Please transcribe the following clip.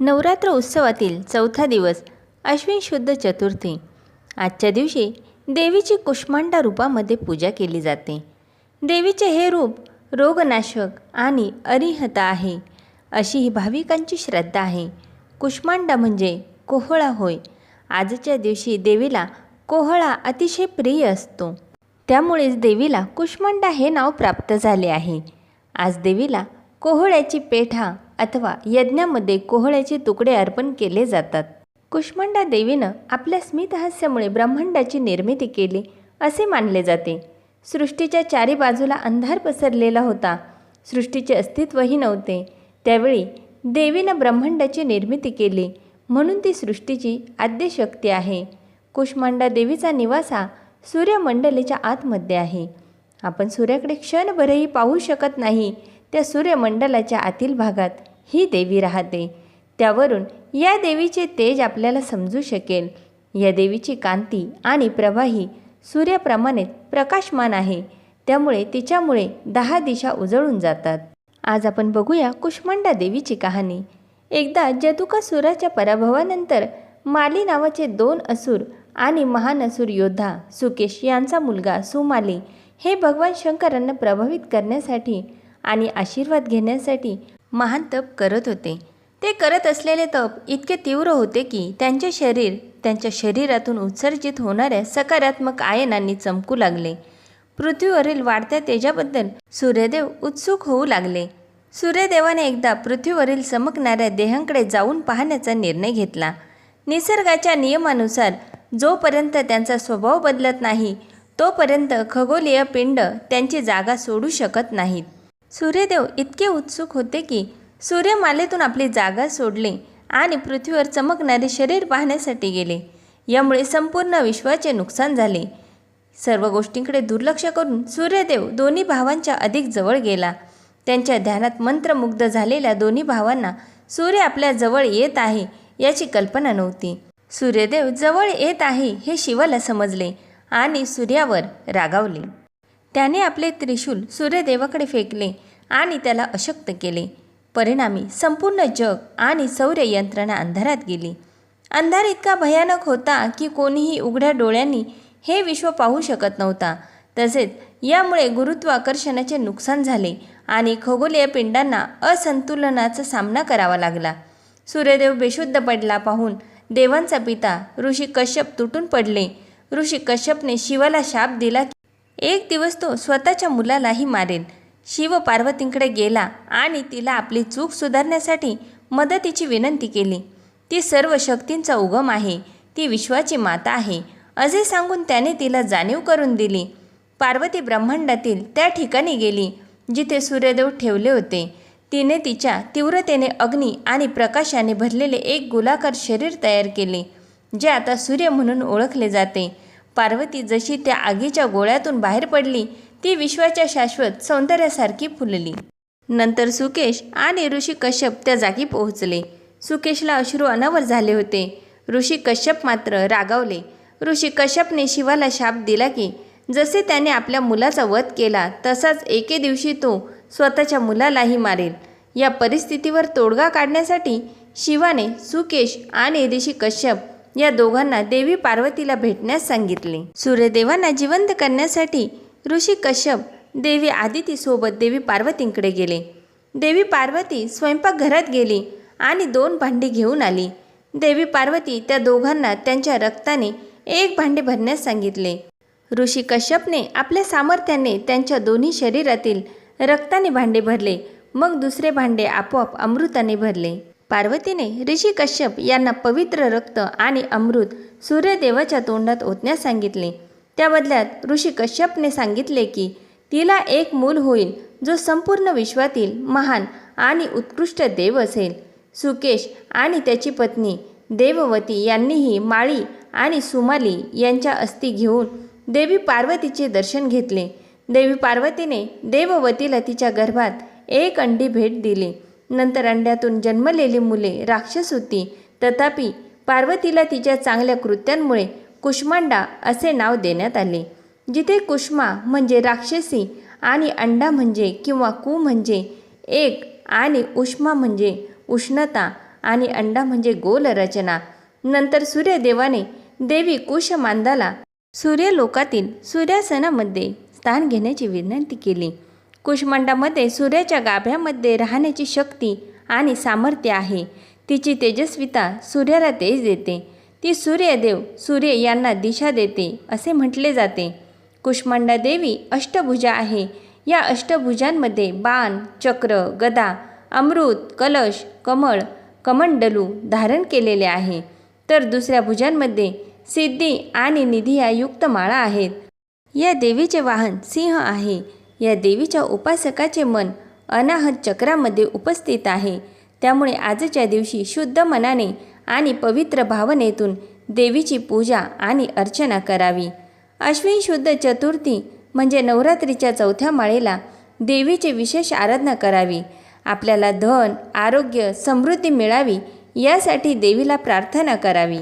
नवरात्र उत्सवातील चौथा दिवस अश्विन शुद्ध चतुर्थी. आजच्या दिवशी देवीची कुष्मांडा रूपामध्ये पूजा केली जाते. देवीचे हे रूप रोगनाशक आणि अरिहता आहे. अशी ही भाविकांची श्रद्धा आहे. कुष्मांडा म्हणजे कोहळा होय. आजच्या दिवशी देवीला कोहळा अतिशय प्रिय असतो. त्यामुळेच देवीला कुष्मांडा हे नाव प्राप्त झाले आहे. आज देवीला कोहळ्याची पेठा अथवा यज्ञामध्ये कोहळ्याचे तुकडे अर्पण केले जातात. कुष्मांडा देवीनं आपल्या स्मितहास्यामुळे ब्रह्मांडाची निर्मिती केली असे मानले जाते. सृष्टीच्या चारी बाजूला अंधार पसरलेला होता. सृष्टीचे अस्तित्वही नव्हते. त्यावेळी देवीनं ब्रह्मांडाची निर्मिती केली म्हणून ती सृष्टीची आद्यशक्ती आहे. कुष्मांडा देवीचा निवास हा सूर्यमंडलीच्या आतमध्ये आहे. आपण सूर्याकडे क्षणभरही पाहू शकत नाही त्या सूर्यमंडलाच्या आतील भागात. ही देवी राहते. त्यावरून या देवीचे तेज आपल्याला समजू शकेल. या देवीची कांती आणि प्रवाही सूर्याप्रमाणे प्रकाशमान आहे. त्यामुळे तिच्यामुळे दहा दिशा उजळून जातात. आज आपण बघूया कुष्मांडा देवीची कहाणी. एकदा जतुकासुराच्या पराभवानंतर माली नावाचे दोन असुर आणि महान असुर योद्धा सुकेश यांचा मुलगा सुमाली हे भगवान शंकरांना प्रभावित करण्यासाठी आणि आशीर्वाद घेण्यासाठी महान तप करत होते. ते करत असलेले तप इतके तीव्र होते की त्यांचे शरीर त्यांच्या शरीरातून उत्सर्जित होणाऱ्या सकारात्मक आयनांनी चमकू लागले. पृथ्वीवरील वाढत्या तेजाबद्दल सूर्यदेव उत्सुक होऊ लागले. सूर्यदेवाने एकदा पृथ्वीवरील चमकणाऱ्या देहांकडे जाऊन पाहण्याचा निर्णय घेतला. निसर्गाच्या नियमानुसार जोपर्यंत त्यांचा स्वभाव बदलत नाही तोपर्यंत खगोलीय पिंड त्यांची जागा सोडू शकत नाहीत. सूर्यदेव इतके उत्सुक होते की सूर्यमालेतून आपली जागा सोडले आणि पृथ्वीवर चमकणारे शरीर पाहण्यासाठी गेले. यामुळे संपूर्ण विश्वाचे नुकसान झाले. सर्व गोष्टींकडे दुर्लक्ष करून सूर्यदेव दोन्ही भावांच्या अधिक जवळ गेला. त्यांच्या ध्यानात मंत्रमुग्ध झालेल्या दोन्ही भावांना सूर्य आपल्या जवळ येत आहे याची कल्पना नव्हती. सूर्यदेव जवळ येत आहे हे शिवाला समजले आणि सूर्यावर रागावले. त्याने आपले त्रिशूल सूर्यदेवाकडे फेकले आणि त्याला अशक्त केले. परिणामी संपूर्ण जग आणि सौर्य यंत्रणा अंधारात गेली. अंधार इतका भयानक होता की कोणीही उघड्या डोळ्यांनी हे विश्व पाहू शकत नव्हता. तसेच यामुळे गुरुत्वाकर्षणाचे नुकसान झाले आणि खगोलीय पिंडांना असंतुलनाचा सामना करावा लागला. सूर्यदेव बेशुद्ध पडला पाहून देवांचा पिता ऋषी कश्यप तुटून पडले. ऋषी कश्यपने शिवाला शाप दिला एक दिवस तो स्वतःच्या मुलालाही मारेल. शिव पार्वतींकडे गेला आणि तिला आपली चूक सुधारण्यासाठी मदतीची विनंती केली. ती सर्व शक्तींचा उगम आहे. ती विश्वाची माता आहे. असे सांगून त्याने तिला जाणीव करून दिली. पार्वती ब्रह्मांडातील त्या ठिकाणी गेली जिथे सूर्यदेव ठेवले होते. तिने तिच्या तीव्रतेने अग्नी आणि प्रकाशाने भरलेले एक गोलाकार शरीर तयार केले जे आता सूर्य म्हणून ओळखले जाते. पार्वती जशी त्या आगीच्या गोळ्यातून बाहेर पडली ती विश्वाच्या शाश्वत सौंदर्यासारखी फुलली. नंतर सुकेश आणि ऋषी कश्यप त्या जागी पोहोचले. सुकेशला अश्रू अनावर झाले होते. ऋषी कश्यप मात्र रागावले. ऋषी कश्यपने शिवाला शाप दिला की जसे त्याने आपल्या मुलाचा वध केला तसाच एके दिवशी तो स्वतःच्या मुलालाही मारेल. या परिस्थितीवर तोडगा काढण्यासाठी शिवाने सुकेश आणि ऋषी कश्यप या दोघांना देवी पार्वतीला भेटण्यास सांगितले. सूर्यदेवांना जिवंत करण्यासाठी ऋषी कश्यप देवी आदितीसोबत देवी पार्वतींकडे गेले. देवी पार्वती स्वयंपाकघरात गेली आणि दोन भांडी घेऊन आली. देवी पार्वती त्या दोघांना त्यांच्या रक्ताने एक भांडे भरण्यास सांगितले. ऋषी कश्यपने आपल्या सामर्थ्याने त्यांच्या दोन्ही शरीरातील रक्ताने भांडे भरले मग दुसरे भांडे आपोआप अमृताने भरले. पार्वतीने ऋषी कश्यप यांना पवित्र रक्त आणि अमृत सूर्यदेवाच्या तोंडात ओतण्यास सांगितले. त्या बदल्यात ऋषी कश्यपने सांगितले की तिला एक मूल होईल जो संपूर्ण विश्वातील महान आणि उत्कृष्ट देव असेल. सुकेश आणि त्याची पत्नी देववती यांनीही माळी आणि सुमाली यांच्या अस्थी घेऊन देवी पार्वतीचे दर्शन घेतले. देवी पार्वतीने देववतीला तिच्या गर्भात एक अंडी भेट दिली. नंतर अंड्यातून जन्मलेली मुले राक्षस होती. तथापि पार्वतीला तिच्या चांगल्या कृत्यांमुळे कुष्मांडा असे नाव देण्यात आले. जिथे कुष्मा म्हणजे राक्षसी आणि अंडा म्हणजे किंवा कू म्हणजे एक आणि उष्मा म्हणजे उष्णता आणि अंडा म्हणजे गोल रचना. नंतर सूर्यदेवाने देवी कुशमांदाला सूर्यलोकातील सूर्यासनामध्ये स्थान घेण्याची विनंती केली. कुष्मांडामध्ये सूर्याच्या गाभ्यामध्ये राहण्याची शक्ती आणि सामर्थ्य आहे. तिची तेजस्विता सूर्याला तेज देते. ती सूर्यदेव सूर्य यांना दिशा देते असे म्हटले जाते. कुष्मांडा देवी अष्टभुजा आहे. या अष्टभुजांमध्ये बाण चक्र गदा अमृत कलश कमळ कमंडलू धारण केलेले आहे. तर दुसऱ्या भुजांमध्ये सिद्धी आणि निधी या युक्त माळा आहेत. या देवीचे वाहन सिंह आहे. या देवीच्या उपासकाचे मन अनाहत चक्रामध्ये उपस्थित आहे. त्यामुळे आजच्या दिवशी शुद्ध मनाने आणि पवित्र भावनेतून देवीची पूजा आणि अर्चना करावी. अश्विन शुद्ध चतुर्थी म्हणजे नवरात्रीच्या चौथ्या माळेला देवीची विशेष आराधना करावी. आपल्याला धन आरोग्य समृद्धी मिळावी यासाठी देवीला प्रार्थना करावी.